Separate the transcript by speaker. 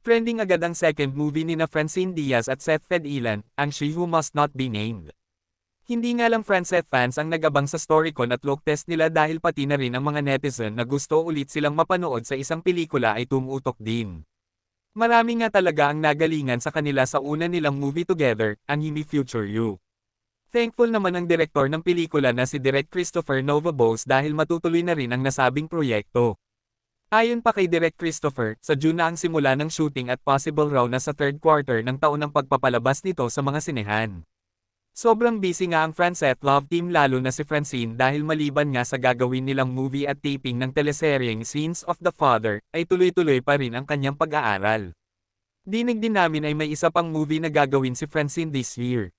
Speaker 1: Trending agad ang second movie ni na Francine Diaz at Seth Fedilan, ang She Who Must Not Be Named. Hindi nga lang Francet fans ang nagabang sa Storycon at look test nila dahil pati na rin ang mga netizen na gusto ulit silang mapanood sa isang pelikula ay tumutok din. Marami nga talaga ang nagalingan sa kanila sa una nilang movie together, ang Hindi Future You. Thankful naman ang direktor ng pelikula na si Direk Christopher Novabos dahil matutuloy na rin ang nasabing proyekto. Ayon pa kay Direk Christopher, sa June na ang simula ng shooting at possible raw na sa third quarter ng taon ang pagpapalabas nito sa mga sinehan. Sobrang busy nga ang Francet Love Team lalo na si Francine dahil maliban nga sa gagawin nilang movie at taping ng teleseryeng Scenes of the Father, ay tuloy-tuloy pa rin ang kanyang pag-aaral. Dinig din namin ay may isa pang movie na gagawin si Francine this year.